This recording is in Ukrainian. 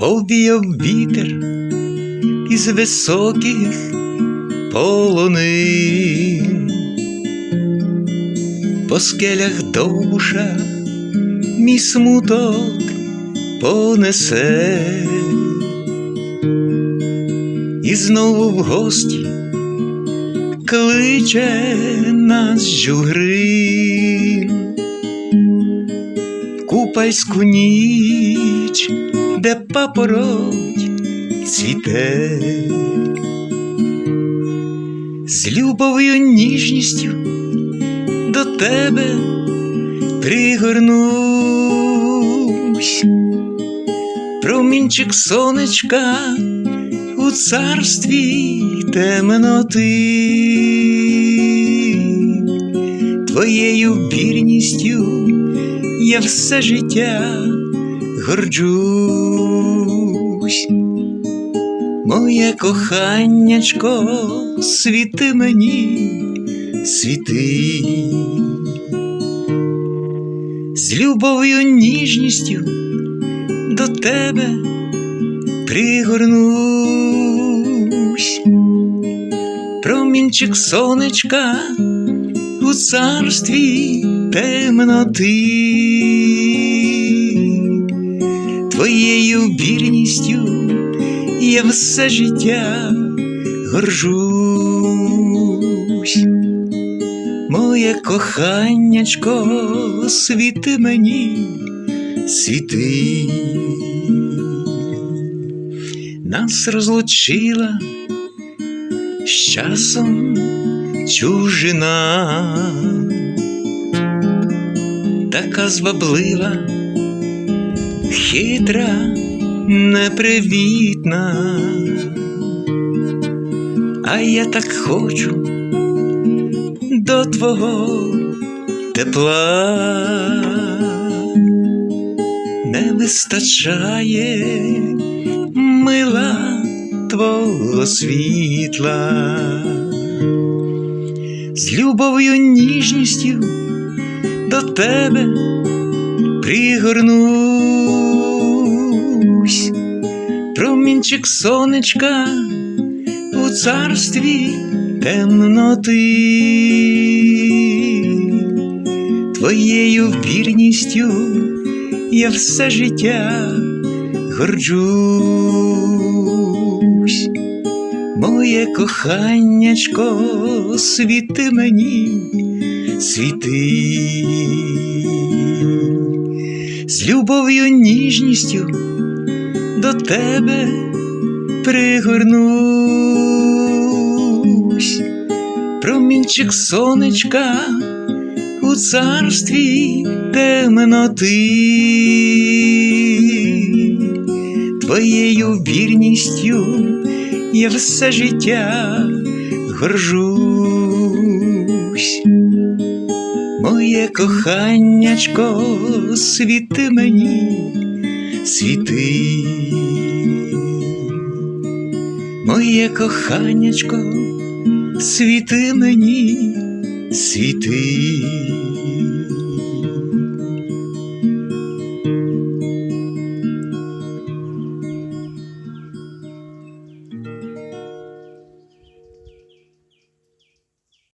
повіяв вітер із високих полонин, по скелях довбуша мій смуток понесе, і знову в гості кличе нас жугрин, купальську ніч, де папороть цвіте, з любов'ю ніжністю до тебе пригорнусь, промінчик сонечка у царстві темноти, твоєю вірністю я все життя горджусь, моє коханнячко, світи мені, світи, з любов'ю ніжністю до тебе пригорнусь, промінчик сонечка у царстві темноти, твоєю вірністю. Я все життя горжусь, моє коханнячко, світи мені, світи. Нас розлучила з часом чужина, така зваблива, хитра, непривітна, а я так хочу до твого тепла, не вистачає мила твого світла, з любов'ю ніжністю до тебе пригорнусь, промінчик сонечка у царстві темноти, твоєю вірністю я все життя горджусь, моє коханнячко, світи мені, світи, з любов'ю ніжністю до тебе пригорнусь, промінчик сонечка у царстві темноти, твоєю вірністю я все життя горжусь, моє коханнячко, світи мені, світи, моє коханячко, світи мені, світи.